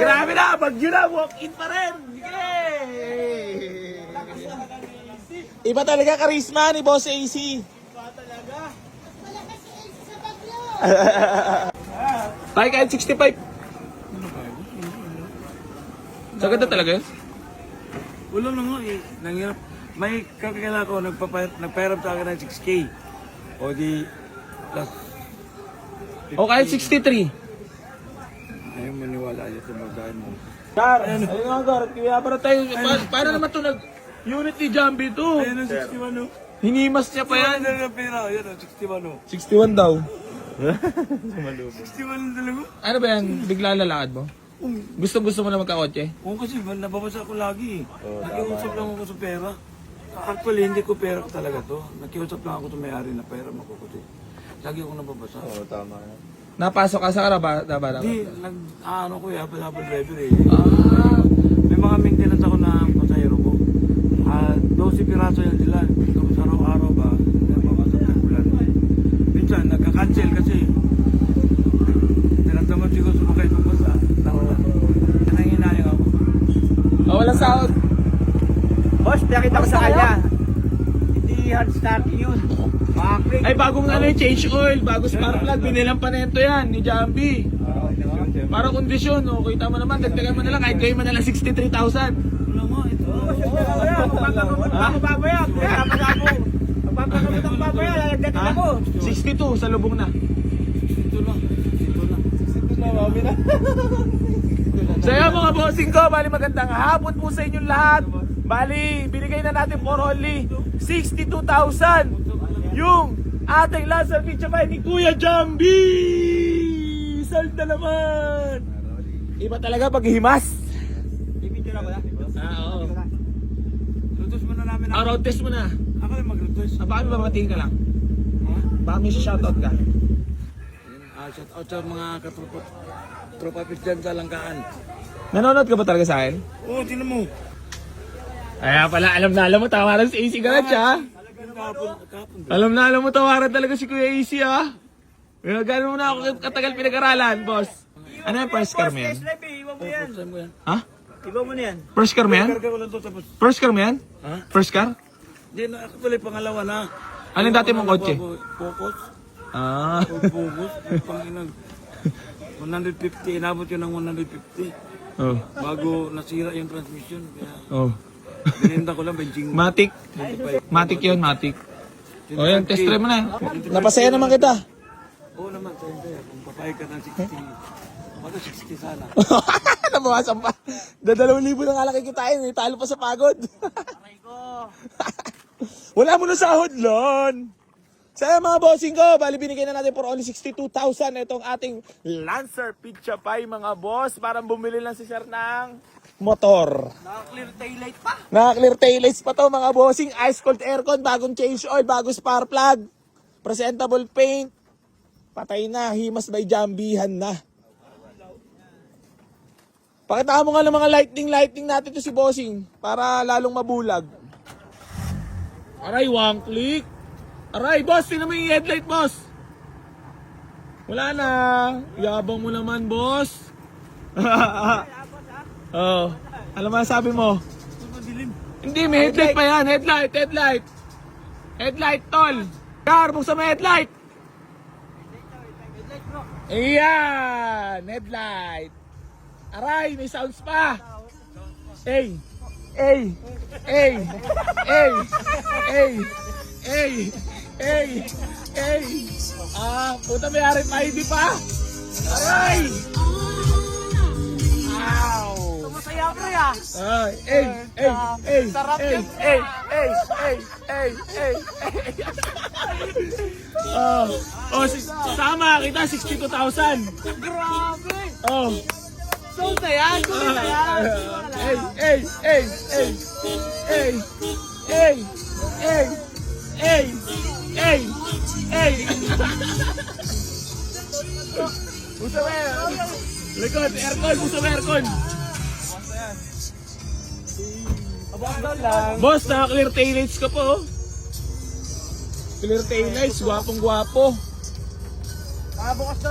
Grabe na, bagyo na, walk-in pa rin. Yay! Iba talaga karisma ni Boss AC. Tayo kahit 65. Sa ganda talaga yun? Wala na nga eh. Nangyarap. May kakakila ko, nagpapa, nagpahirap sa akin ng 6K. O di, plus, O kahit 63. Maniwala yun sa magkain mo. Gar, ayun nga Gar, kaya para tayo, pa- paano naman ito nag unit ni Jambi to? Ayun ang 61 o. Hinimas niya pa yan. Yan ang pera. Yan ang 61 o. 61 daw. 61 ang talaga. Ano ba yan? Bigla lalakad mo? Gusto gusto mo na magkakotse? Oo kasi nababasa ko lagi. Nakiusap lang ako sa pera. Actually, hindi ko pera talaga to. Nakiusap lang ako sa may-ari na pera makukuti. Lagi ako nababasa. Oo, tama. Napasok ka sa karaba, daba, daba. Hindi, nag, ah, ano ko eh, habal-habal driver eh. Ah, May mga maintenance ako na pasahero ko. Ah, 12 piraso yan sila. Tapos araw-araw ba, nababasa ng bulan. Minsan, nagka-cancel kasi. Tinatamad siguro sumakay ng basa. Nauna. Yan ang hinayang ako. oh, walang sahod. Boss, pinakita ko sa kanya. Hindi hard starting yun. Ay, bagong ano yung change oil, bago spark plug, binilang pa na ito yan, ni Jambi. Para kondisyon, oh, kita mo naman, dagdagan mo na lang, kahit gawin mo na lang 63,000. Wala nga, ito. Yan. Pinapasa ako. Magpapagamot ang papaya. Lalagdatin Ha? ako. 62 sa lubong na. Ito lang. Ito lang. So yan mga bossing ko, bali magandang hapon po sa inyong lahat. Bali, binigay na natin for only 62,000 yung ating Lancer Pizza Pie ni Kuya Jambi! Salda naman! Iba talaga pag himas. Ibigyo na ba na? Ah, oo. Lutos muna namin Ah, mo na. Ako rin mag-request. Ah, baka may babatiin ka lang. Baka may shoutout ka. Ah, shout out sa mga katropa tropa dyan sa Langkaan. Nanonood ka ba talaga sa akin? Oo, oh, tinan mo. Kaya pala, alam na alam mo, tawaran si AC Garage ha? Alam na alam mo, tawaran talaga si Kuya AC ha? Kaya gano'n mo na ako katagal pinag-aralan, boss. Ano yung first car mo yan? Ha? Iwan mo na yan. First car mo yan? Karga ko lang to tapos. First car mo yan? Ha? First car? Hindi na, actually pangalawa na. Ano yung dati mong kotse? Focus. Ah. Focus. Panginag. 150, inabot yun ng 150. Oh. Bago nasira yung transmission. Kaya Oh. Bininda ko lang benching. Matic. Matic yun, Matic. O yan, test drive mo na. Napasaya naman kita. Oo naman, siyempre. Kung papayag ka ng 60, mga 60 sana. Nabawasan pa. Dadalawang libo na nga lang kikitain. eh. Talo pa sa pagod. Wala mo na sahod, Lon. Sa mga bossing ko, bali binigyan na natin for only 62,000 itong ating Lancer Pizza Pie, mga boss. Parang bumili lang si Sir ng motor. Naka-clear taillight pa. Naka-clear taillights pa to mga bossing. Ice cold aircon, bagong change oil, bagong spark plug. Presentable paint. Patay na, himas by jambihan na. Pakita mo nga ng mga lightning lightning natin to si bossing para lalong mabulag. Aray, one click. Aray, boss, tingnan mo yung headlight, boss. Wala na. Yabang mo naman, boss. oh. Alam mo ang sabi mo? Hindi, may headlight pa yan. Headlight, headlight. Headlight, tol. Car, buksan mo headlight. Ayan, headlight. Aray, may sounds pa. Ay, ay, ay, ay, ay, ay, ay, ay. Ah, puta may RFID pa. Aray! Ow! Masaya ko ya. Ay, ay, ay, ay, ay, ay, ay, ay, ay, ay. Oh, oh, si, sama kita 62,000. Grabe. Oh. Sold na yan. Sold na yan. Ay, ay, ay, ay, ay, ay, ay, ay, ay, ay. Mo yan. Likod, aircon, busa mo aircon. Boss, naka-clear taillights ka po. oh. Clear taillights, gwapong gwapo. Nakabukas na